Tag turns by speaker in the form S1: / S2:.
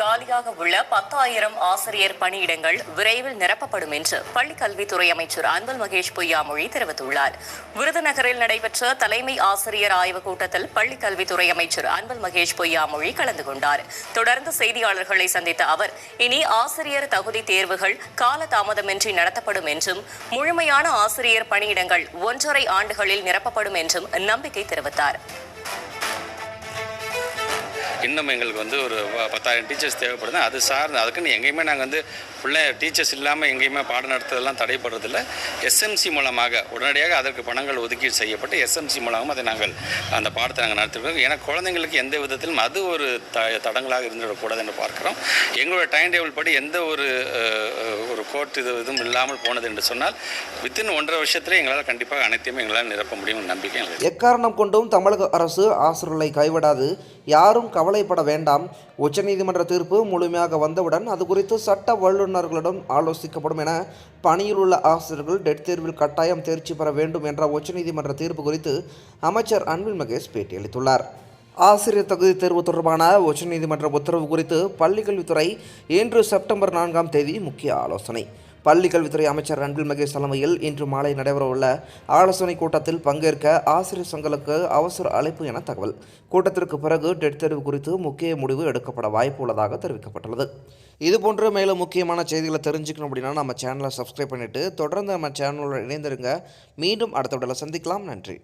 S1: காலியாக உள்ள பத்தாயிரம் ஆசிரியர் பணியிடங்கள் விரைவில் நிரப்பப்படும் என்று பள்ளிக்கல்வித்துறை அமைச்சர் அன்பல் மகேஷ் பொய்யாமொழி தெரிவித்துள்ளார். விருதுநகரில் நடைபெற்ற தலைமை ஆசிரியர் ஆய்வுக் கூட்டத்தில் பள்ளிக்கல்வித்துறை அமைச்சர் அன்பல் மகேஷ் பொய்யாமொழி கலந்து கொண்டார். தொடர்ந்து செய்தியாளர்களை சந்தித்த அவர் இனி ஆசிரியர் தகுதி தேர்வுகள் காலதாமதமின்றி நடத்தப்படும் என்றும் முழுமையான ஆசிரியர் பணியிடங்கள் ஒன்றரை ஆண்டுகளில் நிரப்பப்படும் என்றும் நம்பிக்கை தெரிவித்தார்.
S2: இன்னும் எங்களுக்கு வந்து ஒரு பத்தாயிரம் டீச்சர்ஸ் தேவைப்படுது. அது சார்ந்து அதுக்குன்னு எங்கேயுமே நாங்கள் வந்து பிள்ளை டீச்சர்ஸ் இல்லாமல் எங்கேயுமே பாடம் நடத்துறதெல்லாம் தடைப்படுறதில்ல எஸ்எம்சி மூலமாக உடனடியாக அதற்கு பணங்கள் ஒதுக்கீடு செய்யப்பட்டு எஸ்எம்சி மூலமாக அதை நாங்கள் அந்த பாடத்தை நாங்கள் நடத்திருக்கோம். ஏன்னா குழந்தைங்களுக்கு எந்த விதத்திலும் அது ஒரு த தடங்களாக இருந்துவிடக்கூடாதுன்னு பார்க்குறோம். எங்களோட டைம் டேபிள் படி எந்த ஒரு ஒரு கோர்ட் இது இதுவும் இல்லாமல் போனது என்று சொன்னால் வித்தின் ஒன்றரை வருஷத்தில் எங்களால் கண்டிப்பாக அனைத்தையுமே எங்களால் நிரப்ப முடியும் நம்பிக்கை
S3: எக்காரணம் கொண்டும் தமிழக அரசு ஆசிரியர்களை கைவிடாது யாரும் கவலைப்பட வேண்டாம். உச்சநீதிமன்ற தீர்ப்பு முழுமையாக வந்தவுடன் அது குறித்து சட்ட வல்லுநர்களிடம் ஆலோசிக்கப்படும் என பணியில் உள்ள ஆசிரியர்கள் டெட் தேர்வில் கட்டாயம் தேர்ச்சி பெற வேண்டும் என்ற உச்சநீதிமன்ற தீர்ப்பு குறித்து அமைச்சர் அன்பில் மகேஷ் பேட்டியளித்துள்ளார் ஆசிரியர் தகுதி தேர்வு தொடர்பான உச்சநீதிமன்ற உத்தரவு குறித்து பள்ளிக்கல்வித்துறை இன்று செப்டம்பர் நான்காம் தேதி முக்கிய ஆலோசனை. பள்ளிக்கல்வித்துறை அமைச்சர் அன்பில் மகேஷ் தலைமையில் இன்று மாலை நடைபெறவுள்ள ஆலோசனை கூட்டத்தில் பங்கேற்க ஆசிரியர் சங்கங்களுக்கு அவசர அழைப்பு என தகவல். கூட்டத்திற்கு பிறகு டெட் தேர்வு குறித்து முக்கிய முடிவு எடுக்கப்பட வாய்ப்பு உள்ளதாக தெரிவிக்கப்பட்டுள்ளது. இதுபோன்று மேலும் முக்கியமான செய்திகளை தெரிஞ்சுக்கணும் அப்படின்னா நம்ம சேனலை சப்ஸ்கிரைப் பண்ணிவிட்டு தொடர்ந்து நம்ம சேனலோட இணைந்திருங்க. மீண்டும் அடுத்த விடலை சந்திக்கலாம். நன்றி.